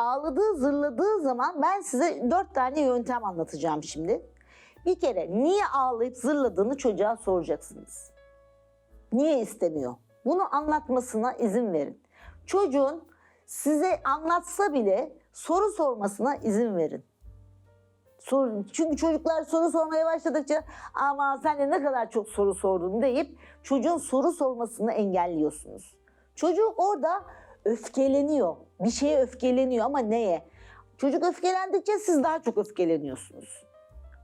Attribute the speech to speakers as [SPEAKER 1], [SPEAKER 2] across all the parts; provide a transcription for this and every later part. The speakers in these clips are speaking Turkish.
[SPEAKER 1] ağladığı, zırladığı zaman ben size dört tane yöntem anlatacağım şimdi. Bir kere niye ağlayıp zırladığını çocuğa soracaksınız. Niye istemiyor? Bunu anlatmasına izin verin. Çocuğun size anlatsa bile soru sormasına izin verin. Çünkü çocuklar soru sormaya başladıkça ama sen de ne kadar çok soru sordun deyip çocuğun soru sormasını engelliyorsunuz. Çocuk orada öfkeleniyor. Bir şeye öfkeleniyor ama neye? Çocuk öfkelendikçe siz daha çok öfkeleniyorsunuz.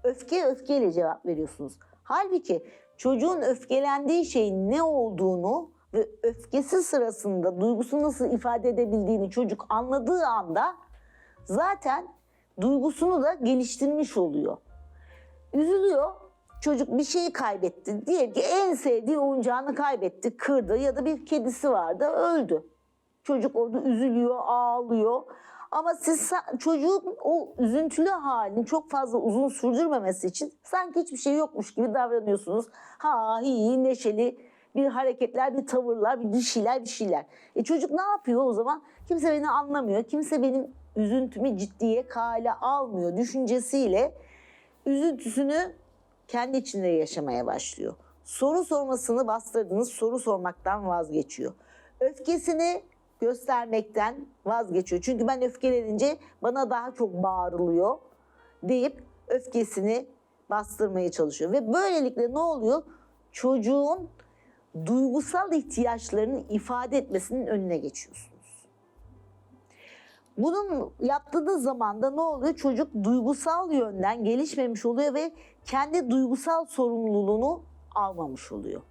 [SPEAKER 1] Öfke öfkeyle cevap veriyorsunuz. Halbuki çocuğun öfkelendiği şeyin ne olduğunu ve öfkesi sırasında duygusunu nasıl ifade edebildiğini çocuk anladığı anda zaten duygusunu da geliştirmiş oluyor. Üzülüyor. Çocuk bir şeyi kaybetti. Diyelim ki en sevdiği oyuncağını kaybetti, kırdı ya da bir kedisi vardı, öldü. Çocuk orada üzülüyor, ağlıyor. Ama siz çocuğun o üzüntülü halini çok fazla uzun sürdürmemesi için sanki hiçbir şey yokmuş gibi davranıyorsunuz. Ha iyi, neşeli bir hareketler, bir tavırlar, bir şeyler, bir şeyler. E çocuk ne yapıyor o zaman? Kimse beni anlamıyor, kimse benim üzüntümü ciddiye kale almıyor düşüncesiyle üzüntüsünü kendi içinde yaşamaya başlıyor. Soru sormasını bastırdığınız soru sormaktan vazgeçiyor. Öfkesini göstermekten vazgeçiyor. Çünkü ben öfkelenince bana daha çok bağırılıyor deyip öfkesini bastırmaya çalışıyor. Ve böylelikle ne oluyor? Çocuğun duygusal ihtiyaçlarını ifade etmesinin önüne geçiyorsunuz. Bunun yaptığınız zaman da ne oluyor? Çocuk duygusal yönden gelişmemiş oluyor ve kendi duygusal sorumluluğunu almamış oluyor.